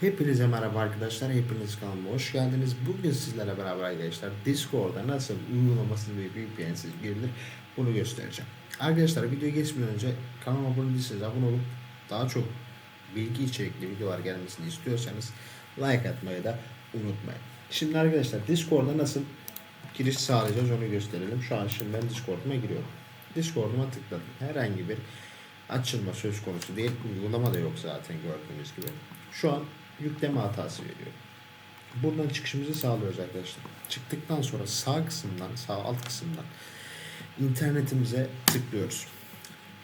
Hepinize merhaba arkadaşlar. Hepiniz kanalıma hoş geldiniz. Bugün sizlerle beraber arkadaşlar Discord'da nasıl uygulamasız ve VPN'siz girilir bunu göstereceğim. Arkadaşlar videoya geçmeden önce kanalıma abone değilseniz abone olup daha çok bilgi içerikli videolar gelmesini istiyorsanız like atmayı da unutmayın. Şimdi arkadaşlar Discord'da nasıl giriş sağlayacağız onu gösterelim. Şu an şimdi ben Discord'uma giriyorum. Discord'uma tıkladım. Herhangi bir açılma söz konusu değil. Uygulama da yok zaten gördüğünüz gibi. Şu an yükleme hatası veriyor. Buradan çıkışımızı sağlıyoruz arkadaşlar. Çıktıktan sonra sağ kısımdan, sağ alt kısımdan internetimize tıklıyoruz.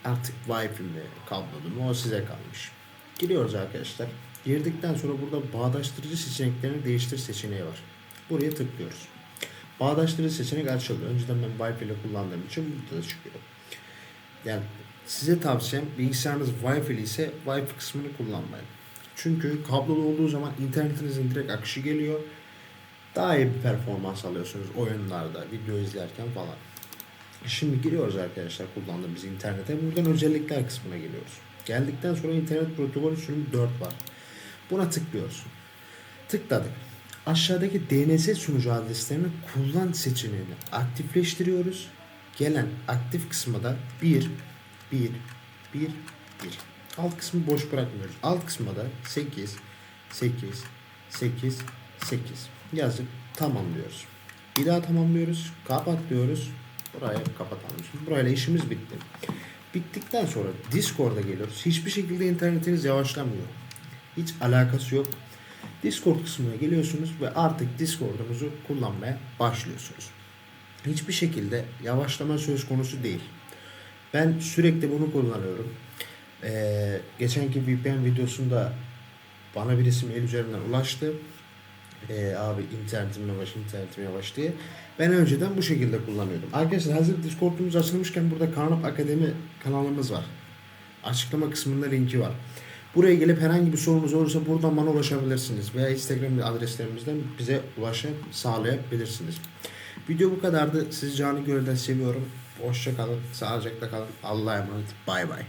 Artık Wi-Fi mi, kablolu mu o size kalmış. Giriyoruz arkadaşlar. Girdikten sonra burada bağdaştırıcı seçeneklerini değiştir seçeneği var. Buraya tıklıyoruz. Bağdaştırıcı seçenek açıldı. Önceden ben Wi-Fi ile kullandığım için burada da çıkıyor. Yani size tavsiyem bilgisayarınız Wi-Fi ise Wi-Fi kısmını kullanmayın. Çünkü kablolu olduğu zaman internetinizin direkt akışı geliyor. Daha iyi bir performans alıyorsunuz oyunlarda, video izlerken falan. Şimdi giriyoruz arkadaşlar kullandığımız internete. Buradan özellikler kısmına geliyoruz. Geldikten sonra internet protokolü sürümü 4 var. Buna tıklıyoruz. Tıkladık. Aşağıdaki DNS sunucu adreslerini kullan seçeneğini aktifleştiriyoruz. Gelen aktif kısmı da 1, 1, 1, 1. Alt kısmı boş bırakmıyoruz. Alt kısmı da 8, 8, 8, 8 yazıp tamamlıyoruz. Bir daha tamamlıyoruz. Kapat diyoruz. Buraya kapatalım. Şimdi burayla işimiz bitti. Bittikten sonra Discord'a geliyoruz. Hiçbir şekilde internetiniz yavaşlamıyor. Hiç alakası yok. Discord kısmına geliyorsunuz ve artık Discord'unuzu kullanmaya başlıyorsunuz. Hiçbir şekilde yavaşlama söz konusu değil. Ben sürekli bunu kullanıyorum. Ee, geçenki VPN videosunda bana birisi mail üzerinden ulaştı. Ee, abi internetim yavaş, internetim yavaş diye. Ben önceden bu şekilde kullanıyordum. Arkadaşlar hazır Discord'umuz açılmışken burada Karnap Akademi kanalımız var. Açıklama kısmında linki var. Buraya gelip herhangi bir sorunuz olursa buradan bana ulaşabilirsiniz. Veya Instagram adreslerimizden bize ulaşım sağlayabilirsiniz. Video bu kadardı. Sizi canı gönülden seviyorum. Hoşça kalın. Sağlıcakla kalın. Allah'a emanet. Bay bay.